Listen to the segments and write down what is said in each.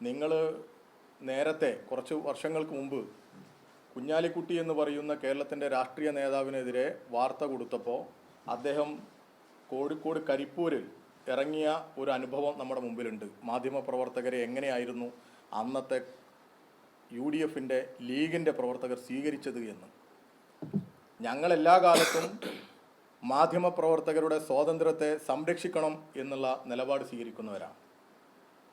നിങ്ങൾ നേരത്തെ കുറച്ച് വർഷങ്ങൾക്ക് മുമ്പ് കുഞ്ഞാലിക്കുട്ടി എന്ന് പറയുന്ന കേരളത്തിന്റെ രാഷ്ട്രീയ നേതാവിനെതിരെ വാർത്ത കൊടുത്തപ്പോൾ അദ്ദേഹം കോഴിക്കോട് കരിപ്പൂരിൽ ഇറങ്ങിയ ഒരു അനുഭവം നമ്മുടെ മുമ്പിലുണ്ട്. മാധ്യമപ്രവർത്തകരെ എങ്ങനെയായിരുന്നു അന്നത്തെ യു ഡി എഫിന്റെ ലീഗിന്റെ പ്രവർത്തകർ സ്വീകരിച്ചത് എന്ന്. ഞങ്ങൾ എല്ലാ കാലത്തും മാധ്യമപ്രവർത്തകരുടെ സ്വാതന്ത്ര്യത്തെ സംരക്ഷിക്കണം എന്നുള്ള നിലപാട് സ്വീകരിക്കുന്നവരാണ്.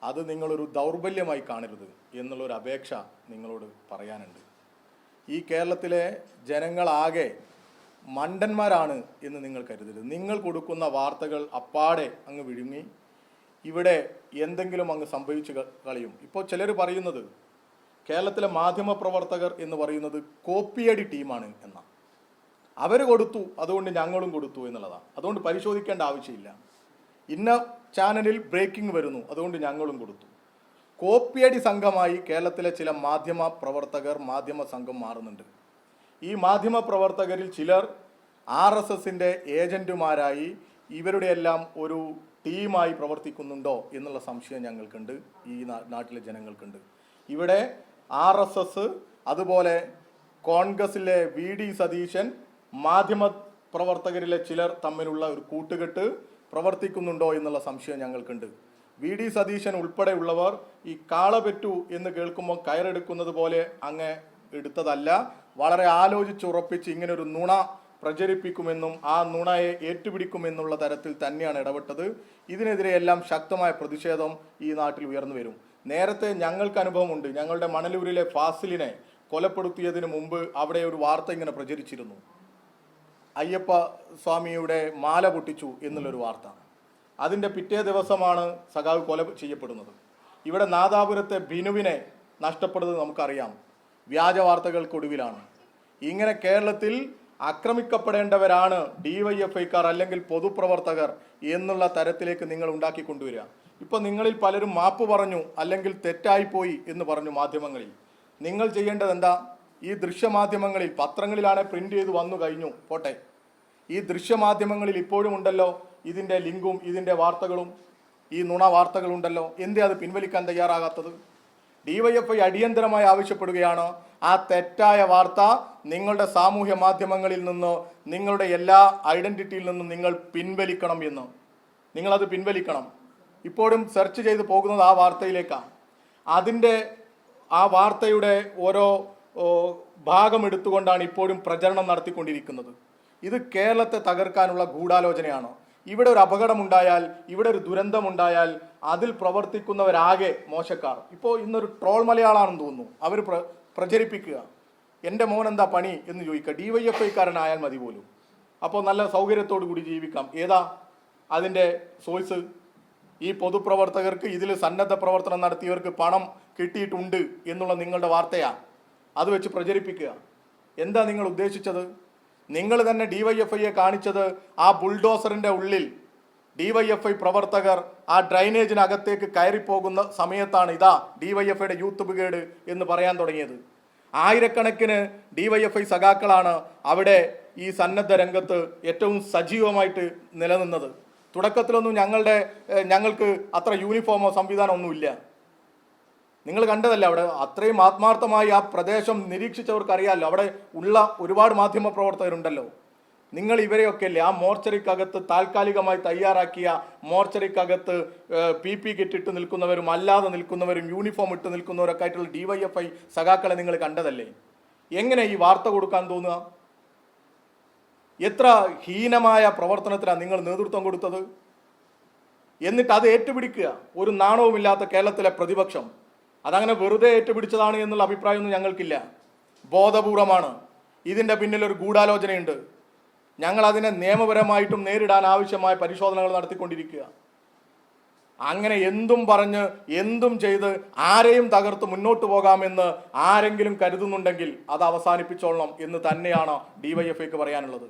അത് നിങ്ങളൊരു ദൗർബല്യമായി കാണരുത് എന്നുള്ളൊരു അപേക്ഷ നിങ്ങളോട് പറയാനുണ്ട്. ഈ കേരളത്തിലെ ജനങ്ങളാകെ മണ്ടന്മാരാണ് എന്ന് നിങ്ങൾ കരുതരുത്. നിങ്ങൾ കൊടുക്കുന്ന വാർത്തകൾ അപ്പാടെ അങ്ങ് വിഴുങ്ങി ഇവിടെ എന്തെങ്കിലും അങ്ങ് സംഭവിച്ചു കളയും. ഇപ്പോൾ ചിലർ പറയുന്നത് കേരളത്തിലെ മാധ്യമപ്രവർത്തകർ എന്ന് പറയുന്നത് കോപ്പിയടി ടീമാണ് എന്നാണ് അവർ കൊടുത്തു അതുകൊണ്ട് ഞങ്ങളും കൊടുത്തു എന്നുള്ളതാണ് അതുകൊണ്ട് പരിശോധിക്കേണ്ട ആവശ്യമില്ല. ഇന്ന ചാനലിൽ ബ്രേക്കിംഗ് വരുന്നു. അതുകൊണ്ട് ഞങ്ങളും കൊടുത്തു. കോപ്പിയടി സംഘമായി കേരളത്തിലെ ചില മാധ്യമ പ്രവർത്തകർ മാധ്യമ സംഘം മാറുന്നുണ്ട്. ഈ മാധ്യമ പ്രവർത്തകരിൽ ചിലർ ആർ എസ് എസിന്റെ ഏജന്റുമാരായി ഇവരുടെ എല്ലാം ഒരു ടീമായി പ്രവർത്തിക്കുന്നുണ്ടോ എന്നുള്ള സംശയം ഞങ്ങൾക്കുണ്ട്. ഈ നാട്ടിലെ ജനങ്ങൾക്കുണ്ട്. ഇവിടെ ആർ എസ് എസ് അതുപോലെ കോൺഗ്രസിലെ വി ഡി സതീശൻ മാധ്യമ പ്രവർത്തകരിലെ ചിലർ തമ്മിലുള്ള ഒരു കൂട്ടുകെട്ട് പ്രവർത്തിക്കുന്നുണ്ടോ എന്നുള്ള സംശയം ഞങ്ങൾക്കുണ്ട്. വി. ഡി. സതീശൻ ഉൾപ്പെടെയുള്ളവർ ഈ കാള കാളപെറ്റു എന്ന് കേൾക്കുമ്പോൾ കയറെടുക്കുന്നത് പോലെ അങ്ങ് എടുത്തതല്ല. വളരെ ആലോചിച്ചുറപ്പിച്ച് ഇങ്ങനെ ഒരു നുണ പ്രചരിപ്പിക്കുമെന്നും ആ നുണയെ ഏറ്റുപിടിക്കുമെന്നുള്ള തരത്തിൽ തന്നെയാണ് ഇടപെട്ടത്. ഇതിനെതിരെ എല്ലാം ശക്തമായ പ്രതിഷേധം ഈ നാട്ടിൽ ഉയർന്നു വരും. നേരത്തെ ഞങ്ങൾക്ക് അനുഭവമുണ്ട്. ഞങ്ങളുടെ മണലൂരിലെ ഫാസിലിനെ കൊലപ്പെടുത്തിയതിന് മുമ്പ് അവിടെ ഒരു വാർത്ത ഇങ്ങനെ പ്രചരിച്ചിരുന്നു. അയ്യപ്പ സ്വാമിയുടെ മാല പൊട്ടിച്ചു എന്നുള്ളൊരു വാർത്ത. അതിന്റെ പിറ്റേ ദിവസമാണ് സഖാവ് കൊല ചെയ്യപ്പെടുന്നത്. ഇവിടെ നാദാപുരത്തെ ബിനുവിനെ നഷ്ടപ്പെടുന്നത് നമുക്കറിയാം. വ്യാജ വാർത്തകൾക്കൊടുവിലാണ്. ഇങ്ങനെ കേരളത്തിൽ ആക്രമിക്കപ്പെടേണ്ടവരാണ് ഡി വൈ എഫ് ഐക്കാർ അല്ലെങ്കിൽ പൊതുപ്രവർത്തകർ എന്നുള്ള തരത്തിലേക്ക് നിങ്ങൾ ഉണ്ടാക്കി കൊണ്ടുവരിക ഇപ്പം നിങ്ങളിൽ പലരും മാപ്പ് പറഞ്ഞു അല്ലെങ്കിൽ തെറ്റായിപ്പോയി എന്ന് പറഞ്ഞു മാധ്യമങ്ങളിൽ. നിങ്ങൾ ചെയ്യേണ്ടത് എന്താ ഈ ദൃശ്യമാധ്യമങ്ങളിൽ പത്രങ്ങളിലാണ് പ്രിന്റ് ചെയ്ത് വന്നു കഴിഞ്ഞു. പോട്ടെ. ഈ ദൃശ്യമാധ്യമങ്ങളിൽ ഇപ്പോഴും ഉണ്ടല്ലോ ഇതിന്റെ ലിങ്കും ഇതിന്റെ വാർത്തകളും ഈ നുണ വാർത്തകളുണ്ടല്ലോ. എന്തേ അത് പിൻവലിക്കാൻ തയ്യാറാകാത്തത്? ഡിവൈഎഫ്ഐ അടിയന്തരമായി ആവശ്യപ്പെടുകയാണ്. ആ തെറ്റായ വാർത്ത നിങ്ങളുടെ സാമൂഹ്യ മാധ്യമങ്ങളിൽ നിന്ന് നിങ്ങളുടെ എല്ലാ ഐഡന്റിറ്റിയിൽ നിന്നും നിങ്ങൾ പിൻവലിക്കണം എന്ന്. നിങ്ങളത് പിൻവലിക്കണം. ഇപ്പോഴും സെർച്ച് ചെയ്ത് പോകുന്നത് ആ വാർത്തയിലേക്കാണ് അതിന്റെ ആ വാർത്തയുടെ ഓരോ ഓ, ഭാഗം എടുത്തുകൊണ്ടാണ് ഇപ്പോഴും പ്രചരണം നടത്തിക്കൊണ്ടിരിക്കുന്നത്. ഇത് കേരളത്തെ തകർക്കാനുള്ള ഗൂഢാലോചനയാണോ? ഇവിടെ ഒരു അപകടമുണ്ടായാൽ ഇവിടെ ഒരു ദുരന്തമുണ്ടായാൽ അതിൽ പ്രവർത്തിക്കുന്നവരാകെ മോശക്കാർ. ഇപ്പോൾ ഇന്നൊരു ട്രോൾ മലയാളാണെന്ന് തോന്നുന്നു. അവർ പ്ര പ്രചരിപ്പിക്കുക. എന്റെ മോൻ എന്താ പണി? എന്ന് ചോദിക്കുക. ഡി വൈ എഫ് ഐക്കാരനായാൽ മതി പോലും. അപ്പോൾ നല്ല സൗകര്യത്തോടു കൂടി ജീവിക്കാം. ഏതാ? അതിന്റെ സോഴ്സ്. ഈ പൊതുപ്രവർത്തകർക്ക് ഇതിൽ സന്നദ്ധ പ്രവർത്തനം നടത്തിയവർക്ക് പണം കിട്ടിയിട്ടുണ്ട് എന്നുള്ള നിങ്ങളുടെ വാർത്തയാ? അത് വെച്ച് പ്രചരിപ്പിക്കുക. എന്താ നിങ്ങൾ ഉദ്ദേശിച്ചത്? നിങ്ങൾ തന്നെ ഡിവൈഎഫ്ഐയെ കാണിച്ചത് ആ ബുൾഡോസറിന്റെ ഉള്ളിൽ. ഡിവൈഎഫ്ഐ പ്രവർത്തകർ ആ ഡ്രൈനേജിനകത്തേക്ക് കയറിപ്പോകുന്ന സമയത്താണ് ഇതാ ഡിവൈഎഫ്ഐയുടെ യൂത്ത് ബ്രിഗേഡ് എന്ന് പറയാൻ തുടങ്ങിയത്. ആയിരക്കണക്കിന് ഡിവൈഎഫ്ഐ സഖാക്കളാണ് അവിടെ ഈ സന്നദ്ധ രംഗത്ത് ഏറ്റവും സജീവമായിട്ട് നിലനിന്നത്. തുടക്കത്തിലൊന്നും ഞങ്ങളുടെ ഞങ്ങൾക്ക് അത്ര യൂണിഫോമോ സംവിധാനമോ ഒന്നുമില്ല. നിങ്ങൾ കണ്ടതല്ല അവിടെ അത്രയും ആത്മാർത്ഥമായി ആ പ്രദേശം നിരീക്ഷിച്ചവർക്ക് അറിയാമല്ലോ അവിടെ ഉള്ള ഒരുപാട് മാധ്യമ പ്രവർത്തകരുണ്ടല്ലോ. നിങ്ങൾ ഇവരെയൊക്കെ അല്ലേ ആ മോർച്ചറിക്കകത്ത് താൽക്കാലികമായി തയ്യാറാക്കിയ മോർച്ചറിക്കകത്ത് പി പി കിറ്റ് ഇട്ട് നിൽക്കുന്നവരും അല്ലാതെ നിൽക്കുന്നവരും യൂണിഫോം ഇട്ട് നിൽക്കുന്നവരൊക്കെ ആയിട്ടുള്ള ഡിവൈഎഫ്ഐ സഖാക്കളെ നിങ്ങൾ കണ്ടതല്ലേ? എങ്ങനെ ഈ വാർത്ത കൊടുക്കാൻ തോന്നുക? എത്ര ഹീനമായ പ്രവർത്തനത്തിനാണ് നിങ്ങൾ നേതൃത്വം കൊടുത്തത്? എന്നിട്ട് അത് ഏറ്റുപിടിക്കുക. ഒരു നാണവുമില്ലാത്ത കേരളത്തിലെ പ്രതിപക്ഷം. അതങ്ങനെ വെറുതെ ഏറ്റുപിടിച്ചതാണ് എന്നുള്ള അഭിപ്രായമൊന്നും ഞങ്ങൾക്കില്ല. ബോധപൂർവമാണ്. ഇതിന്റെ പിന്നിൽ ഒരു ഗൂഢാലോചനയുണ്ട്. ഞങ്ങൾ അതിനെ നിയമപരമായിട്ടും നേരിടാൻ ആവശ്യമായ പരിശോധനകൾ നടത്തിക്കൊണ്ടിരിക്കുക. അങ്ങനെ എന്തും പറഞ്ഞ് എന്തും ചെയ്ത് ആരെയും തകർത്ത് മുന്നോട്ട് പോകാമെന്ന് ആരെങ്കിലും കരുതുന്നുണ്ടെങ്കിൽ അത് അവസാനിപ്പിച്ചോളണം എന്ന് തന്നെയാണ് ഡിവൈഎഫ്ഐക്ക് പറയാനുള്ളത്.